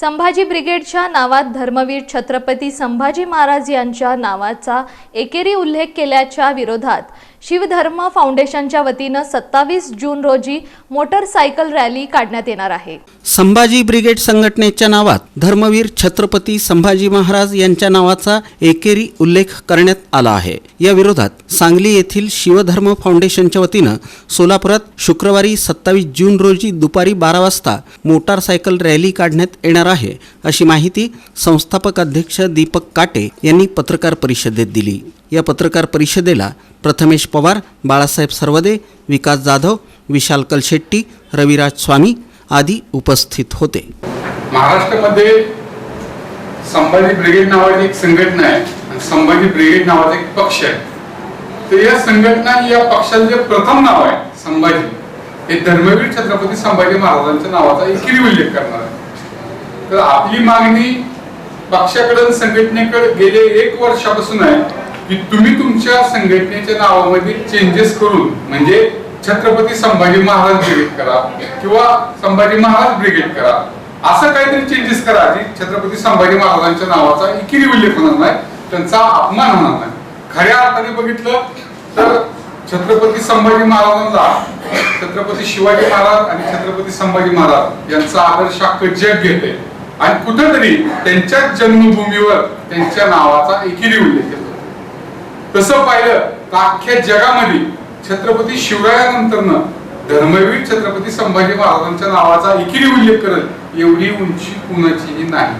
संभाजी ब्रिगेडच्या नावात धर्मवीर छत्रपती संभाजी महाराज यांच्या नावाचा एकेरी उल्लेख केल्याच्या विरोधात शिवधर्म फाउंडेशनच्या वतीनं सत्तावीस जून रोजी मोटरसायकल रॅली काढण्यात येणार आहे. संभाजी ब्रिगेड संघटनेच्या नावात धर्मवीर छत्रपती संभाजी महाराज यांच्या नावाचा एकेरी उल्लेख करण्यात आला आहे. या विरोधात सांगली येथील शिवधर्म फाउंडेशनच्या वतीनं सोलापुरात शुक्रवारी सत्तावीस जून रोजी दुपारी बारा वाजता मोटारसायकल रॅली काढण्यात येणार आहे अशी माहिती संस्थापक अध्यक्ष दीपक काटे यांनी पत्रकार परिषदेत दिली. या पत्रकार परिषदेला प्रथमेश पवार बाळासाहेब सर्वदे विकास जाधव विशाल कलशेट्टी रविराज स्वामी आदी उपस्थित होते. महाराष्ट्रामध्ये संभाजी ब्रिगेड नावाची एक संघटना आहे आणि संभाजी ब्रिगेड नावाचा एक पक्ष आहे. तर या संघटना या पक्षाचं जे प्रथम नाव आहे संभाजी हे धर्मवीर छत्रपती संभाजी महाराजांच्या नावाचा एकेरी उल्लेख करणार आहे. तर आपली मागणी पक्षाकडे संघटनेकडे गेले एक वर्षापासून आहे. की तुम्ही तुमच्या संघटनेच्या नावामध्ये चेंजेस करून म्हणजे छत्रपती संभाजी महाराज ब्रिगेड करा किंवा संभाजी महाराज ब्रिगेड करा असं काहीतरी चेंजेस करा की छत्रपती संभाजी महाराजांच्या नावाचा एकेरी उल्लेख होणार नाही त्यांचा अपमान होणार नाही. खऱ्या अर्थाने बघितलं तर छत्रपती संभाजी महाराजांचा छत्रपती शिवाजी महाराज आणि छत्रपती संभाजी महाराज यांचा आदर्श अख्खं जग घेते. आणि कुठेतरी त्यांच्या जन्मभूमीवर त्यांच्या नावाचा एकेरी उल्लेख तसं पाहिलं तर अख्ख्या जगामध्ये छत्रपती शिवरायानंतरनं धर्मवीर छत्रपती संभाजी महाराजांच्या नावाचा एकेरी उल्लेख करत एवढी उंची कुणाचीही नाही.